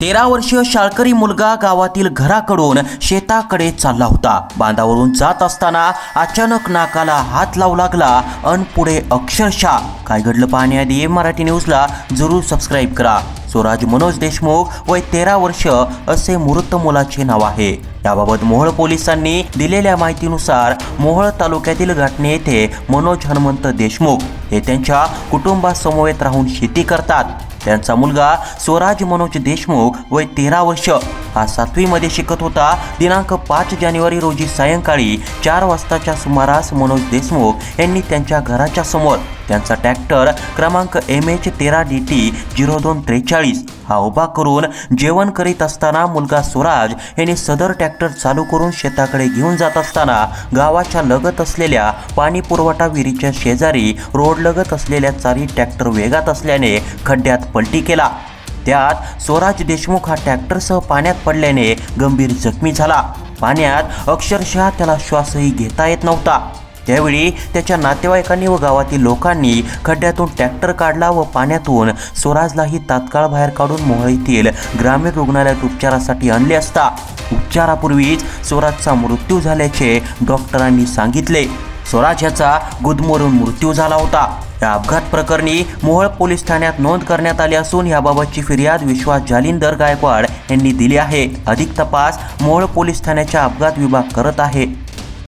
तेरा वर्षीय शाळकरी मुलगा गावातील घराकडून शेताकडे चालला होता. बांधावरून जात असताना अचानक नाकाला हात लावू लागला अन पुढे अक्षरशः काय घडलं पाहण्याआधी मराठी न्यूजला जरूर सबस्क्राईब करा. स्वराज मनोज देशमुख वय तेरा वर्ष असे मृत मुलाचे नाव आहे. याबाबत मोहोळ पोलिसांनी दिलेल्या माहितीनुसार मोहोळ तालुक्यातील घाटणे येथे मनोज हनुमंत देशमुख हे त्यांच्या कुटुंबासमवेत राहून शेती करतात. त्यांचा मुलगा स्वराज मनोज देशमुख वय तेरा वर्ष. हा सातवीमध्ये शिकत होता. दिनांक पाच जानेवारी रोजी सायंकाळी चार वाजताच्या सुमारास मनोज देशमुख यांनी त्यांच्या घराच्या समोर त्यांचा ट्रॅक्टर क्रमांक एम एच तेरा डी टी झिरो दोन त्रेचाळीस हा उभा करून जेवण करीत असताना मुलगा स्वराज यांनी सदर ट्रॅक्टर चालू करून शेताकडे घेऊन जात असताना गावाच्या लगत असलेल्या पाणी पुरवठा विहिरीच्या शेजारी रोड लगत असलेल्या चारी ट्रॅक्टर वेगात असल्याने खड्ड्यात पलटी केला. त्यात स्वराज देशमुख हा ट्रॅक्टरसह पाण्यात पडल्याने गंभीर जखमी झाला. पाण्यात अक्षरशः त्याला श्वासही घेता येत नव्हता. त्यावेळी त्याच्या नातेवाईकांनी व गावातील लोकांनी खड्ड्यातून ट्रॅक्टर काढला व पाण्यातून स्वराजलाही तात्काळ बाहेर काढून मोहळीतील येथील ग्रामीण रुग्णालयात उपचारासाठी आणले असता उपचारापूर्वीच स्वराजचा मृत्यू झाल्याचे डॉक्टरांनी सांगितले. स्वराज याचा गुदमरून मृत्यू झाला होता. या अपघात प्रकरणी मोहळ पोलीस ठाण्यात नोंद करण्यात आली असून याबाबतची फिर्याद विश्वास जालिंदर गायकवाड यांनी दिली आहे. अधिक तपास मोहळ पोलीस ठाण्याच्या अपघात विभाग करत आहे.